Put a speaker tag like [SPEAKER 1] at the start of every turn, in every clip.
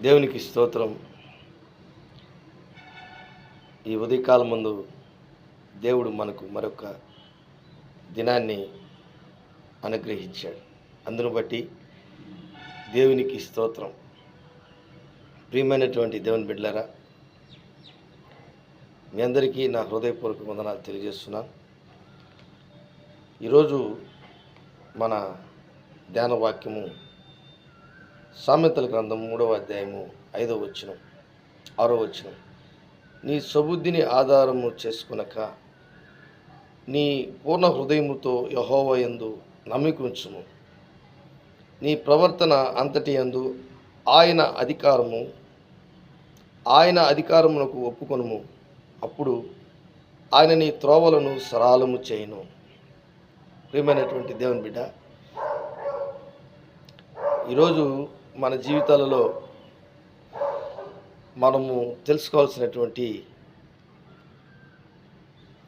[SPEAKER 1] దేవునికి స్తోత్రం. ఈ ఉదయకాలం ముందు దేవుడు మనకు మరొక దినాన్ని అనుగ్రహించాడు. అందును బట్టి దేవునికి స్తోత్రం. ప్రియమైనటువంటి దేవుని బిడ్డలారా మీ అందరికీ నా హృదయపూర్వక వందనాలు తెలియజేస్తున్నాను. ఈరోజు మన ధ్యాన వాక్యము సామెతల గ్రంథం మూడవ అధ్యాయము ఐదవ వచనం ఆరో వచనం. నీ సబుద్ధిని ఆధారము చేసుకునక నీ పూర్ణ హృదయముతో యహోవ ఎందు నమ్మికుంచుము నీ ప్రవర్తన అంతటి యందు ఆయన అధికారము ఆయన అధికారమునకు ఒప్పుకొనుము. అప్పుడు ఆయన నీ త్రోవలను సరాలము చేయను. ప్రియమైనటువంటి దేవుని బిడ్డ ఈరోజు మన జీవితాలలో మనము తెలుసుకోవాల్సినటువంటి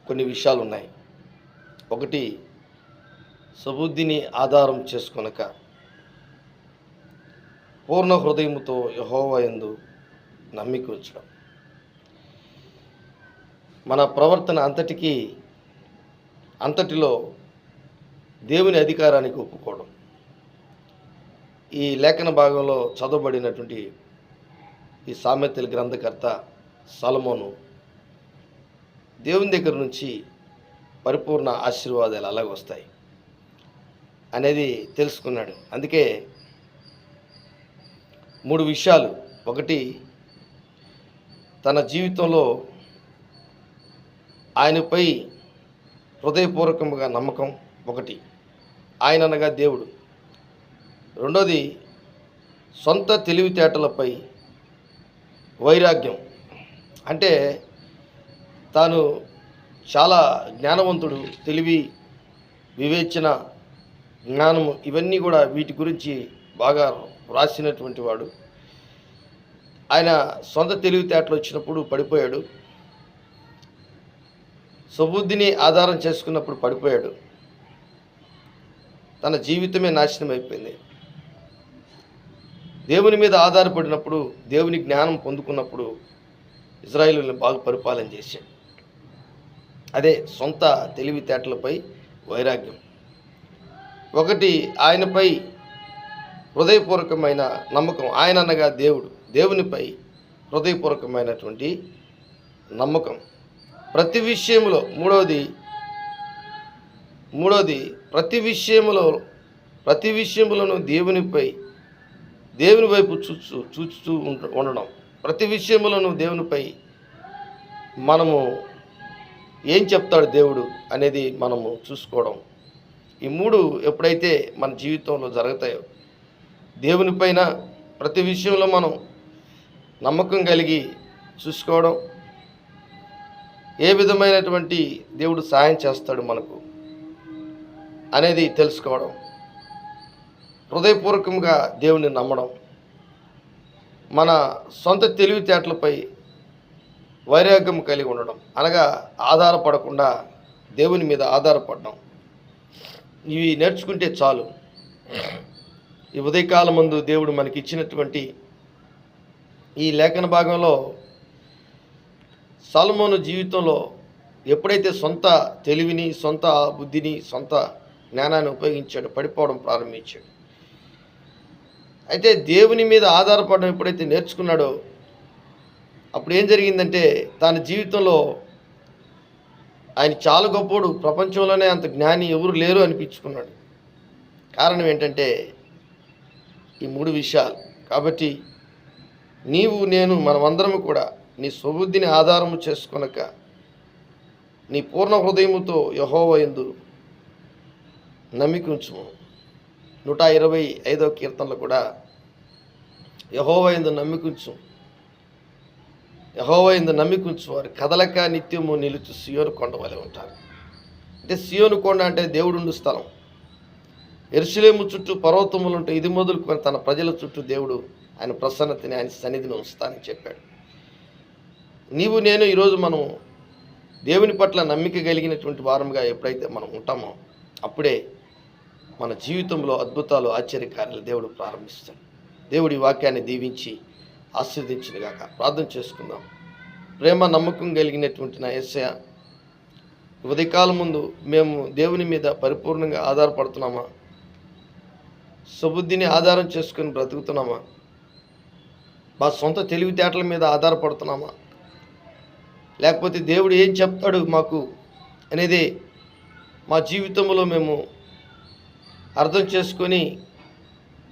[SPEAKER 1] కొన్ని విషయాలు ఉన్నాయి. ఒకటి సబుద్ధిని ఆధారం చేసుకొనక పూర్ణ హృదయముతో యహోవయందు నమ్మిక ఉంచడం. మన ప్రవర్తన అంతటికీ అంతటిలో దేవుని అధికారానికి ఒప్పుకోవడం. ఈ లేఖన భాగంలో చదవబడినటువంటి ఈ సామెతల గ్రంథకర్త సలమోను దేవుని దగ్గర నుంచి పరిపూర్ణ ఆశీర్వాదాలు అలాగ వస్తాయి అనేది తెలుసుకున్నాడు. అందుకే మూడు విషయాలు. ఒకటి తన జీవితంలో ఆయనపై హృదయపూర్వకంగా నమ్మకం. ఒకటి ఆయన అనగా దేవుడు. రెండోది సొంత తెలివితేటలపై వైరాగ్యం. అంటే తాను చాలా జ్ఞానవంతుడు తెలివి వివేచన జ్ఞానము ఇవన్నీ కూడా వీటి గురించి బాగా వ్రాసినటువంటి వాడు. ఆయన సొంత తెలివితేటలు వచ్చినప్పుడు పడిపోయాడు. సుబుద్ధిని ఆధారం చేసుకున్నప్పుడు పడిపోయాడు. తన జీవితమే నాశనం అయిపోయింది దేవుని మీద ఆధారపడినప్పుడు దేవుని జ్ఞానం పొందుకున్నప్పుడు ఇజ్రాయిల్ని బాగా పరిపాలన చేశాడు. అదే సొంత తెలివితేటలపై వైరాగ్యం. ఒకటి ఆయనపై హృదయపూర్వకమైన నమ్మకం. ఆయన అనగా దేవుడు. దేవునిపై హృదయపూర్వకమైనటువంటి నమ్మకం. ప్రతి విషయంలో మూడవది మూడవది ప్రతి విషయంలో ప్రతి విషయంలోనూ దేవునిపై దేవుని వైపు చూచు చూచుతూ ఉండ- ఉండడం. ప్రతి విషయంలోనూ దేవునిపై మనము ఏం చెప్తాడు దేవుడు అనేది మనము చూసుకోవడం. ఈ మూడు ఎప్పుడైతే మన జీవితంలో జరుగుతాయో దేవునిపైన ప్రతి విషయంలో మనం నమ్మకం కలిగి చూసుకోవడం ఏ విధమైనటువంటి దేవుడు సాయం చేస్తాడు మనకు అనేది తెలుసుకోవడం. హృదయపూర్వకంగా దేవుని నమ్మడం మన సొంత తెలివితేటలపై వైరాగ్యం కలిగి ఉండడం అనగా ఆధారపడకుండా దేవుని మీద ఆధారపడడం. ఇవి నేర్చుకుంటే చాలు. ఈ ఉదయకాలం ముందు దేవుడు మనకి ఇచ్చినటువంటి ఈ లేఖన భాగంలో సల్మోను జీవితంలో ఎప్పుడైతే సొంత తెలివిని సొంత బుద్ధిని సొంత జ్ఞానాన్ని ఉపయోగించాడు పడిపోవడం ప్రారంభించాడు. అయితే దేవుని మీద ఆధారపడడం ఎప్పుడైతే నేర్చుకున్నాడో అప్పుడు ఏం జరిగిందంటే తన జీవితంలో ఆయన చాలా గొప్పోడు. ప్రపంచంలోనే అంత జ్ఞాని ఎవరు లేరు అనిపించుకున్నాడు. కారణం ఏంటంటే ఈ మూడు విషయాలు. కాబట్టి నీవు నేను మనమందరము కూడా నీ సుబుద్ధిని ఆధారము చేసుకొనక నీ పూర్ణ హృదయముతో యహోవయందు నమ్మికుంచుము నూట ఇరవై ఐదో కీర్తనలు కూడా యహోవయందు నమ్మికుంచు. యహోవయందు నమ్మికుంచు. వారు కదలక నిత్యము నిలుచు సియోను కొండ వలె ఉంటారు. అంటే సియోను కొండ అంటే దేవుడుండు స్థలం. ఎరుసలేము చుట్టూ పర్వతములు ఉంటే ఇది మొదలుకొని తన ప్రజల చుట్టూ దేవుడు ఆయన ప్రసన్నతని ఆయన సన్నిధిని ఉంచుతానని చెప్పాడు. నీవు నేను ఈరోజు మనం దేవుని పట్ల నమ్మిక కలిగినటువంటి వారముగా ఎప్పుడైతే మనం ఉంటామో అప్పుడే మన జీవితంలో అద్భుతాలు ఆశ్చర్యకార్యాలు దేవుడు ప్రారంభిస్తాడు. దేవుడి వాక్యాన్ని దీవించి ఆశీర్దించిన ప్రార్థన చేసుకుందాం. ప్రేమ నమ్మకం కలిగినటువంటి నా ఎస్ఐ ఉదయకాలం ముందు మేము దేవుని మీద పరిపూర్ణంగా ఆధారపడుతున్నామా? సుబుద్ధిని ఆధారం చేసుకుని బ్రతుకుతున్నామా? మా సొంత తెలివితేటల మీద ఆధారపడుతున్నామా? లేకపోతే దేవుడు ఏం చెప్తాడు మాకు అనేది మా జీవితంలో మేము అర్థం చేసుకొని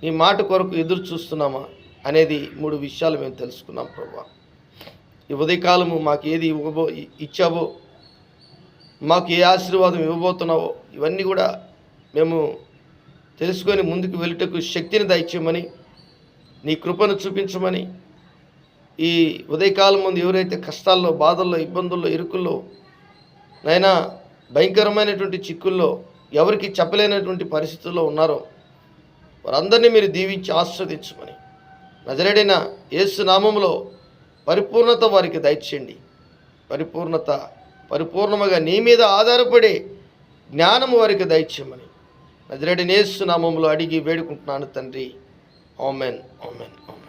[SPEAKER 1] నీ మాట కొరకు ఎదురు చూస్తున్నామా అనేది మూడు విషయాలు మేము తెలుసుకున్నాం ప్రభా. ఈ ఉదయకాలము మాకు ఏది ఇవ్వబో ఇచ్చావో మాకు ఏ ఆశీర్వాదం ఇవ్వబోతున్నావో ఇవన్నీ కూడా మేము తెలుసుకొని ముందుకు వెళ్ళుటకు శక్తిని దయచేయమని నీ కృపను చూపించమని ఈ ఉదయకాలం ముందు ఎవరైతే కష్టాల్లో బాధల్లో ఇబ్బందుల్లో ఇరుకుల్లో నైనా భయంకరమైనటువంటి చిక్కుల్లో ఎవరికి చెప్పలేనటువంటి పరిస్థితుల్లో ఉన్నారో వారందరినీ మీరు దీవించి ఆస్వాదించమని నజరేడైన యేసు నామములో పరిపూర్ణత వారికి దయచేయండి. పరిపూర్ణత పరిపూర్ణముగా నీ మీద ఆధారపడే జ్ఞానము వారికి దయచేయమని. నజరేడైన యేసు నామంలో అడిగి వేడుకుంటున్నాను తండ్రి. ఓమెన్ ఓమెన్ ఓమెన్